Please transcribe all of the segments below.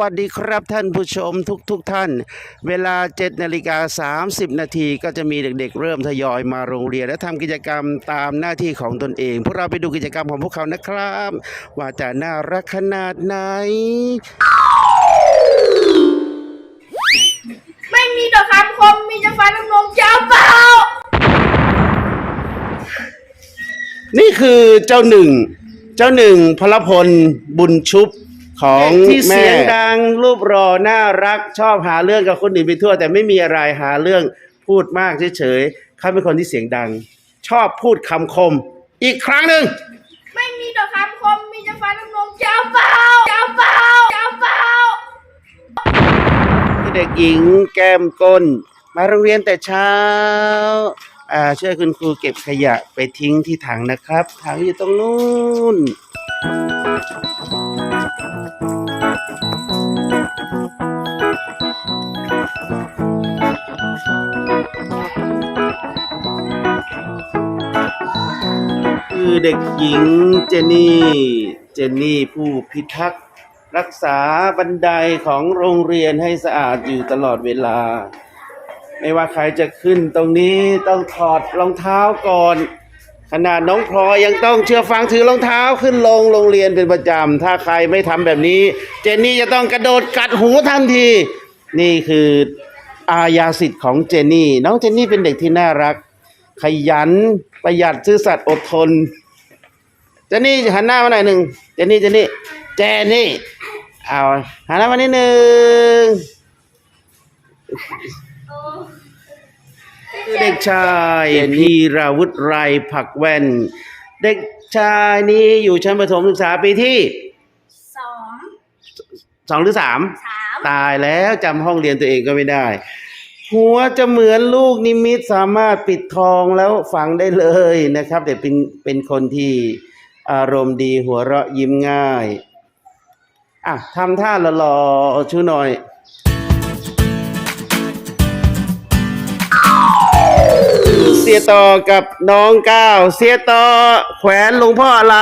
วัสดีครับท่านผู้ชมทุกๆทท่าน เวลา7นาฬิกา30 นาทีก็จะมีเด็กๆ เริ่มทยอยมาโรงเรียน และทำกิจกรรมตามหน้าที่ของตนเอง พวกเราไปดูกิจกรรมของพวกเขานะครับ ว่าจะน่ารักขนาดไหน ไม่มีดอกคำคมมีจะฟันน้ำนมเจ้าเปล่านี่คือเจ้าหนึ่ง เจ้าหนึ่งพลพลบุญชุบ ของที่เสียงดังรูปรอน่ารักชอบหาเรื่องกับคนอื่นไปทั่ว แต่ไม่มีอะไรหาเรื่องพูดมากเฉยๆเขาเป็นคนที่เสียงดัง ชอบพูดคำคม อีกครั้งหนึ่ง ไม่มีดอกคำคม มีจะฟันน้ำนมเจ้าเปล่าเจ้าเปล่าเจ้าเปล่าเด็กหญิงแก้มก้น มาโรงเรียนแต่เช้าอ่าช่วยคุณครูเก็บขยะไปทิ้งที่ถังนะครับ ถังอยู่ตรงนู้น คือเด็กหญิงเจนนี่ เจนนี่ผู้พิทักษ์รักษาบันไดของโรงเรียนให้สะอาดอยู่ตลอดเวลา ไม่ว่าใครจะขึ้นตรงนี้ต้องถอดรองเท้าก่อน ขนาดน้องพลอยยังต้องเชื่อฟังถือรองเท้าขึ้นลงโรงเรียนเป็นประจำ ถ้าใครไม่ทำแบบนี้ เจนนี่จะต้องกระโดดกัดหูทันที นี่คืออาญาสิทธิ์ของเจนนี่ น้องเจนนี่เป็นเด็กที่น่ารัก ขยันประหยัดซื่อสัตย์อดทน เจนนี่หันหน้ามาหน่อยหนึ่งเจนนี่เจนนี่เจนนี่เอาหันหน้ามานิดหนึ่ง เด็กชายพีราวุฒิไรผักแว่น เด็กชายนี้อยู่ชั้นประถมศึกษาปีที่สองสองหรือสามสามตายแล้วจำห้องเรียนตัวเองก็ไม่ได้ หัวจะเหมือนลูกนิมิตสามารถปิดทองแล้วฝังได้เลยนะครับแต่เป็นเป็นคนที่อารมณ์ดีหัวเราะยิ้มง่ายอะทำท่าหล่อๆชูหน่อย สียต่อกับน้องก้าวเสียต่อแขวนหลวงพ่ออะไร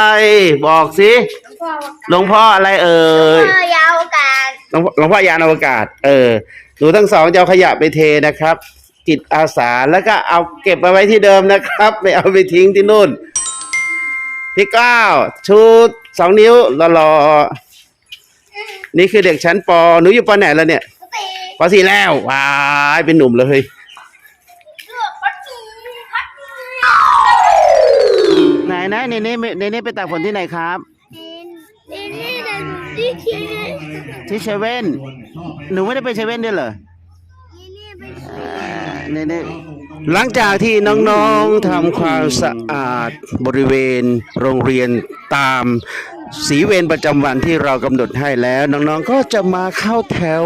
บอกสิพ่อหลวงพ่ออะไรเอ่ยพ่อยาวกาศหลวงพ่อหลวงพ่อยานอวกาศ เออหนูทั้งสองจะเอาขยะไปเทนะครับจิตอาสาแล้วก็เอาเก็บมาไว้ที่เดิมนะครับ ไม่เอาไปทิ้งที่นู่น พี่ก้าวชูสองนิ้วรอๆนี่คือเด็กชั้นปหนูอยู่ปไหนแล้วเนี่ยสติปสี่แล้วว้ายเป็นหนุ่มเลย นนะเนเน่เนเน่ไปตากฝนที่ไหนครับนี่นี่นี่นี่เคียที่เซเว่นหนูไม่ได้ไปเซเว่นด้วยเหรอนี่นี่เป็นนี่นี่หลังจากที่น้องๆทำความสะอาดบริเวณโรงเรียนตาม สีเวรประจำวันที่เรากำหนดให้แล้ว น้องๆก็จะมาเข้าแถว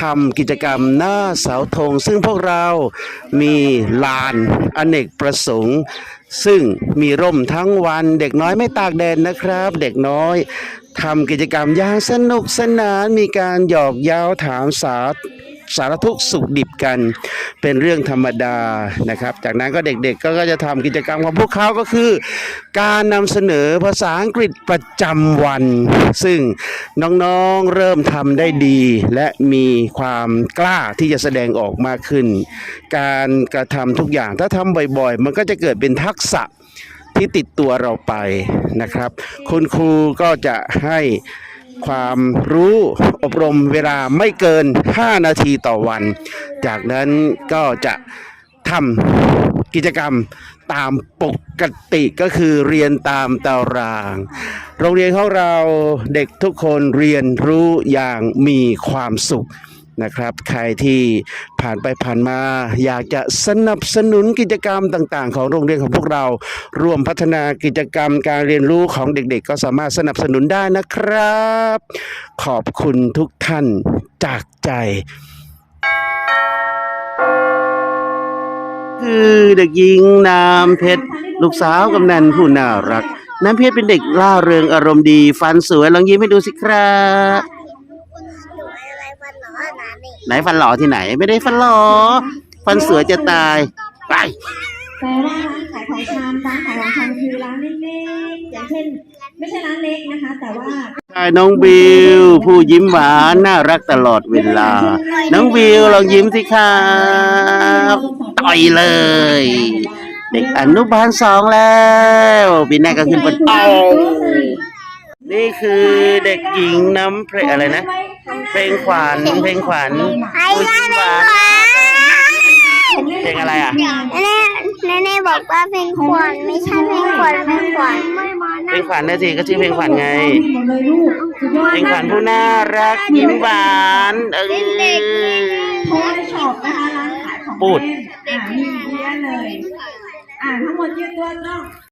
ทำกิจกรรมหน้าเสาธง ซึ่งพวกเรามีลานอเนกประสงค์ ซึ่งมีร่มทั้งวันเด็กน้อยไม่ตากแดดนะครับ เด็กน้อยทำกิจกรรมอย่างสนุกสนานมีการหยอกเย้าถามสา สารทุกสุขดิบกันเป็นเรื่องธรรมดานะครับ จากนั้นก็เด็กๆก็จะทำกิจกรรมของพวกเขาก็คือ การนำเสนอภาษาอังกฤษประจำวัน ซึ่งน้องๆเริ่มทำได้ดี และมีความกล้าที่จะแสดงออกมากขึ้น การกระทำทุกอย่างถ้าทำบ่อยๆ มันก็จะเกิดเป็นทักษะที่ติดตัวเราไปนะครับ คุณครูก็จะให้ ความรู้อบรมเวลาไม่เกิน 5 นาทีต่อวัน จากนั้นก็จะทำกิจกรรมตามปกติก็คือเรียนตามตาราง โรงเรียนของเราเด็กทุกคนเรียนรู้อย่างมีความสุข นะครับ ใครที่ผ่านไปผ่านมาอยากจะสนับสนุนกิจกรรมต่าง ๆ ของโรงเรียนของพวกเรา ร่วมพัฒนากิจกรรมการเรียนรู้ของเด็ก ๆ ก็สามารถสนับสนุนได้นะครับ ขอบคุณทุกท่านจากใจ คือเด็กหญิงน้ำเพชรลูกสาวกำนันผู้น่ารัก น้ำเพชรเป็นเด็กล่าเริงอารมณ์ดี ฟันสวยลองยิ้มให้ดูสิครับ ไหนฟันหล่อที่ไหน ไม่ได้ฟันหล่อฟันสวยจะตายไปแปลว่าร้านขายของชำร้านขายของชำคือร้านเล็กๆอย่างเช่นแม่ไม่ใช่ร้านเล็กนะคะ แต่ว่าใช่น้องบิว ผู้ยิ้มหวานน่ารักตลอดเวลา น้องบิวลองยิ้มสิครับต่อยเลย เด็กอนุบาลสองแล้วปีหน้าก็ขึ้นบนโต นี่คือเด็กหญิงน้ำเพลงอะไรนะ เพลงขวัญเพลงขวัญผู้ยิ้มหวานเพลงอะไรอะแน่แน่แน่บอกว่าเพลงขวัญไม่ใช่เพลงขวัญเพลงขวัญเพลงขวัญนะสิก็ชื่อเพลงขวัญไงหมดเลยลูกสุดยอดเพลงขวัญผู้น่ารักยิ้มหวานเออโทรในช็อปนะคะร้านขายของพูดเล่นอ่ามีเยอะเลย อ่าทั้งหมดยืดตัวต้อง